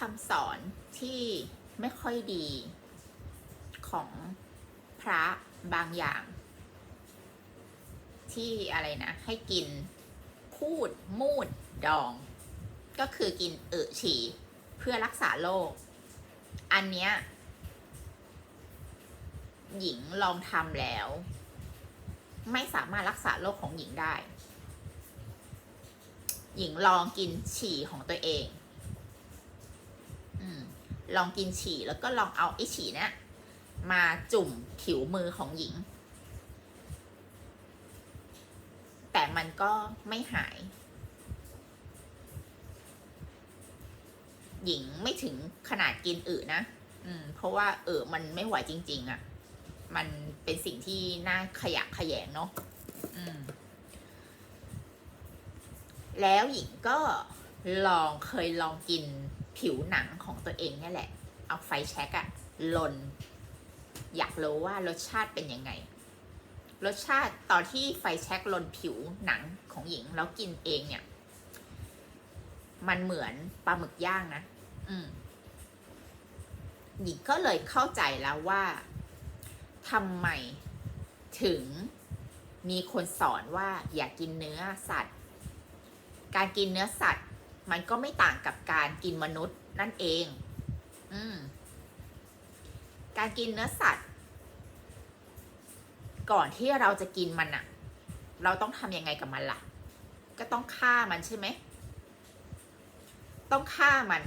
คำสอนที่ไม่ค่อยดีของพระบางอย่าง ที่อะไรนะ ให้กินพูด มูด ดอง ก็คือกินเออฉี่เพื่อรักษาโรคอันเนี้ยหญิงลองทำแล้ว ไม่สามารถรักษาโรคของหญิงได้ หญิงลองกินฉี่ของตัวเอง ลองกินฉี่แล้วก็ลองเอาไอ้ฉี่นะี่ยมาจุ่มผิวมือของหญิง แต่มันก็ไม่หาย หญิงไม่ถึงขนาดกินอึนะอืม เพราะว่าเออมันไม่ไหวจริง ๆอะ่ะ มันเป็นสิ่งที่น่าขยะแขยงเนาะอืม แล้วหญิงก็ลองเคยลองกิน ผิวหนังของตัวเองเนี่ยแหละ เอาไฟแช็กอะลน อยากรู้ว่ารสชาติเป็นยังไง รสชาติตอนที่ไฟแช็กลนผิวหนังของหญิงแล้วกินเองเนี่ย มันเหมือนปลาหมึกย่างนะ อืม หญิงก็เลยเข้าใจแล้วว่าทำไมถึงมีคนสอนว่าอย่ากกินเนื้อสัตว์ การกินเนื้อสัตว์ มันก็ไม่ต่างกับการกินมนุษย์นั่นเอง อืม การกินเนื้อสัตว์ ก่อนที่เราจะกินมันอะเราต้องทำยังไงกับมันล่ะ ก็ต้องฆ่ามันใช่ไหม ต้องฆ่ามัน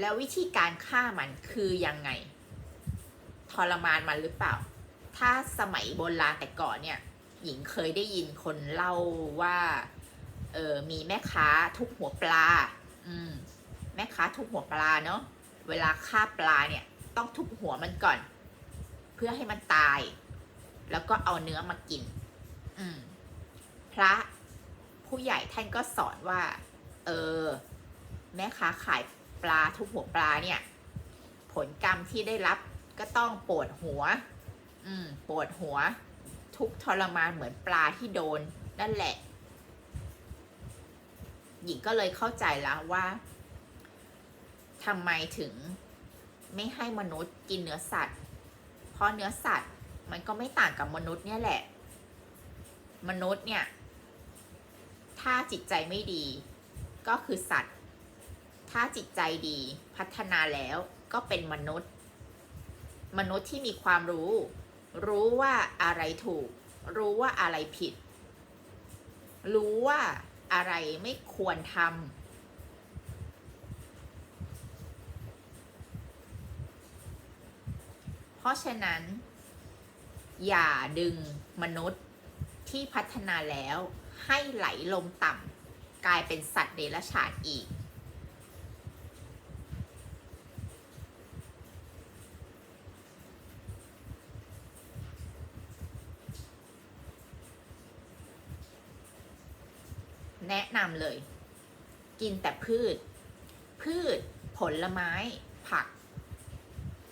แล้ววิธีการฆ่ามันคือยังไง ทรมานมันหรือเปล่า ถ้าสมัยโบราณแต่ก่อนเนี่ย หญิงเคยได้ยินคนเล่าว่า เออมีแม่ค้าทุบหัวปลา อืมแม่ค้าทุบหัวปลาเนาะเวลาฆ่าปลาเนี่ย ต้องทุบหัวมันก่อน เพื่อให้มันตาย แล้วก็เอาเนื้อมากิน อืม พระผู้ใหญ่ท่านก็สอนว่า เออ แม่ค้าขายปลาทุบหัวปลาเนี่ย ผลกรรมที่ได้รับก็ต้องปวดหัว อืม ปวดหัว ทุกทรมานเหมือนปลาที่โดน นั่นแหละ หญิงก็เลยเข้าใจแล้วว่าทำไมถึงไม่ให้มนุษย์กินเนื้อสัตว์ เพราะเนื้อสัตว์มันก็ไม่ต่างกับมนุษย์เนี่ยแหละ มนุษย์เนี่ย ถ้าจิตใจไม่ดี ก็คือสัตว์ ถ้าจิตใจดีพัฒนาแล้วก็เป็นมนุษย์ มนุษย์ที่มีความรู้ รู้ว่าอะไรถูก รู้ว่าอะไรผิด รู้ว่า อะไรไม่ควรทำ เพราะฉะนั้น อย่าดึงมนุษย์ที่พัฒนาแล้วให้ไหลลงต่ำกลายเป็นสัตว์เดรัจฉานอีก แนะนำเลย กินแต่พืช พืช ผลไม้ ผัก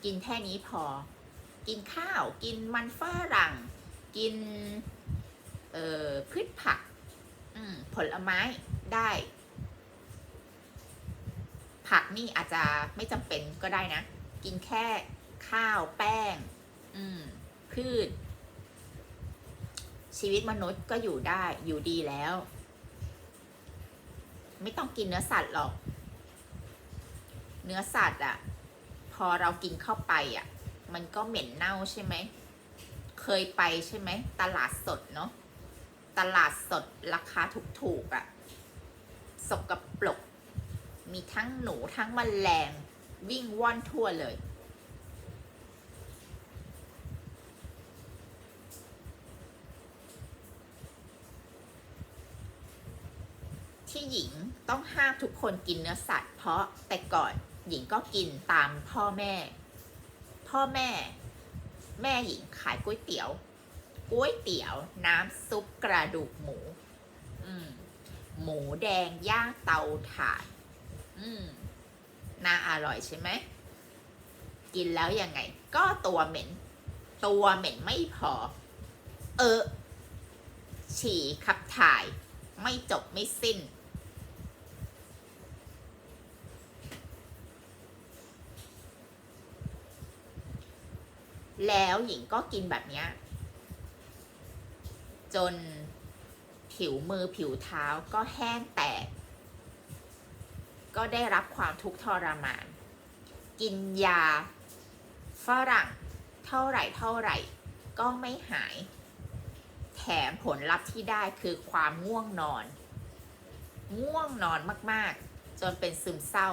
กินแค่นี้พอ กินข้าว กินมันฝรั่ง กิน เอ่อ พืชผัก อืม ผลไม้ได้ ผักนี่อาจจะไม่จำเป็นก็ได้นะ กินแค่ข้าวแป้ง อืม พืชชีวิตมนุษย์ก็อยู่ได้อยู่ดีแล้ว ไม่ต้องกินเนื้อสัตว์หรอก เนื้อสัตว์อะพอเรากินเข้าไปอะมันก็เหม็นเน่าใช่ไหม เคยไปใช่ไหม ตลาดสดเนาะ ตลาดสดราคาถูกๆอะสกปรก มีทั้งหนูทั้งมแมลงวิ่งว่อนทั่วเลย ที่หญิง ต้องห้ามทุกคนกินเนื้อสัตว์ เพราะแต่ก่อนหญิงก็กินตามพ่อแม่ พ่อแม่ แม่หญิงขายก๋วยเตี๋ยวก๋วยเตี๋ยว น้ำซุปกระดูกหมู อืม หมูแดงย่างเตาถ่าน อืม น่าอร่อยใช่ไหม กินแล้วยังไง ก็ตัวเหม็น ตัวเหม็นไม่พอ เออ ฉี่ขับถ่าย ไม่จบไม่สิ้น แล้วหญิงก็กินแบบเนี้ย จนผิวมือผิวเท้าก็แห้งแตก ก็ได้รับความทุกข์ทรมาน กินยาฝรั่งเท่าไหร่เท่าไหร่ ก็ไม่หาย แถมผลลัพธ์ที่ได้คือความง่วงนอน ง่วงนอนมาก ๆ จนเป็นซึมเศร้า